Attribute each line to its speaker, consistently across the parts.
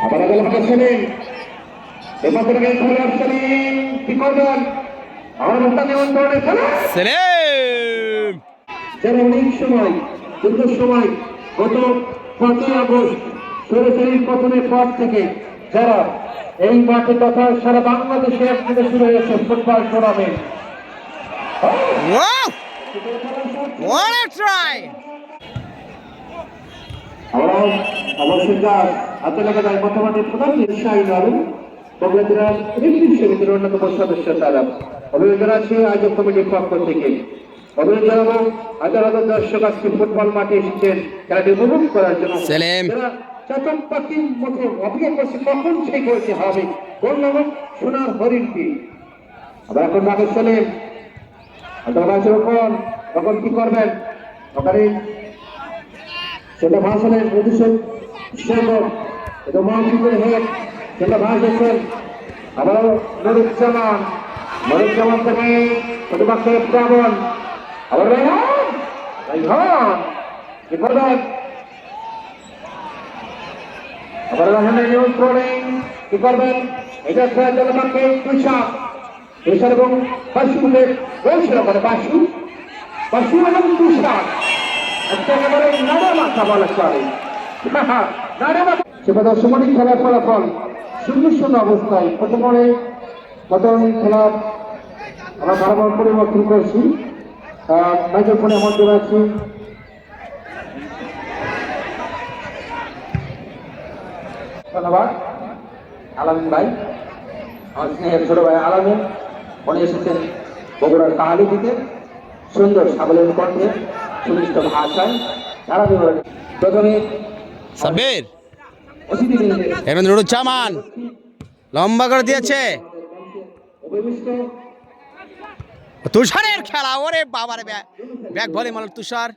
Speaker 1: আবার আদাল হাতে সেলিম এবার থেকে খেলোয়াড় সেলিম কি করবেন? আমার মুক্তা নিয়ন্ত্রণে খেলা
Speaker 2: সেলিম!
Speaker 1: যারা অনেক সময় দীর্ঘ সময় গত পাঁচই আগস্ট সরাসরির পতনের পর থেকে যারা এই মাঠে তথা সারা বাংলাদেশে একসাথে শুরু হয়েছে ফুটবল টুর্নামেন্ট আমরা অবশ্যই যা হাতে যায় বর্তমানে প্রধান নির্বাহী নরেন বগুড়া রিলিফ সমিতির অন্যতম সদস্য তারা। অভিযোগ আছে আয়োজক কমিটির পক্ষ থেকে। অভিযোগ জানাব হাজার হাজার দর্শক আজকে ফুটবল মাঠে এসেছেন। খেলাটি উপভোগ করার জন্য চাতক পাখির মতো অপেক্ষা করছে কখন সেই করছে হবে কোন নাম সোনার হরিণটি আবার এখন ডাকে আপনারা আছে তখন কি করবেন? ওখানে সেটা ভাষণের প্রতিশোধ মহাপুরের হেড সেটা ভাষণ আবার নুরুজ্জামান নুরুজ্জামান থেকে প্রতিপক্ষে প্রাবণ আবার রাইহান রাইহান কি করবেন আবার রাইহানের নিয়ন্ত্রণে কি করবেন? এটা খেলার জন্য মাকে তুষার তুষার এবং বাসুদের রয়েছে ওখানে বাসু বাসু এবং তুষার একেবারে নাড়া মাথা বলা চলে। সেটা খেলার ফলাফল শূন্য শূন্য অবস্থায় প্রথমে প্রথম খেলার আমরা বারবার পরিবর্তন করছি। মাইক্রোফোনের মধ্যে আছি ধন্যবাদ। আলামিন ভাই, আমার স্নেহের ছোট ভাই আলামিন, উনি এসেছেন বগুড়ার কাহালি থেকে। সুন্দর সাবলের কণ্ঠে, সুনিষ্ট ভাষায়। বিবরণী প্রথমে
Speaker 2: সাব্বির। এরমেন নুরুজ্জামান লম্বা করে দিয়েছে। তুষারের খেলা, ওরে বাবারে ব্যাগ ভলি মাল তুষার।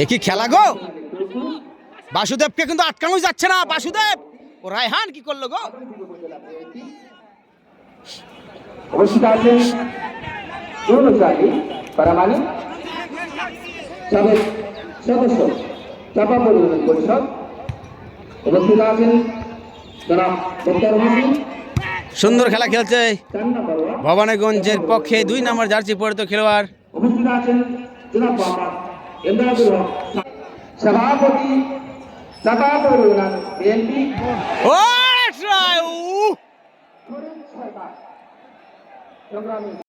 Speaker 2: এ কি খেলা গো? বাসুদেবকে কিন্তু আটকানো যাচ্ছে না, বাসুদেব। ও রায়হান কি করল গো?
Speaker 1: উপস্থিত আছেন আলী পারামানি সাবেক সদস্য চাপাবুল পরিষদ। উপস্থিত আছেন জনাব মুক্তার হোসেন
Speaker 2: সুন্দর খেলা খেলছে। ভবানীগঞ্জের পক্ষে দুই নম্বর জার্সি পরিত খেলোয়াড়।
Speaker 1: উপস্থিত আছেন জনাব সভাপতি বিএনপি
Speaker 2: ও!
Speaker 1: সংগ্রামী।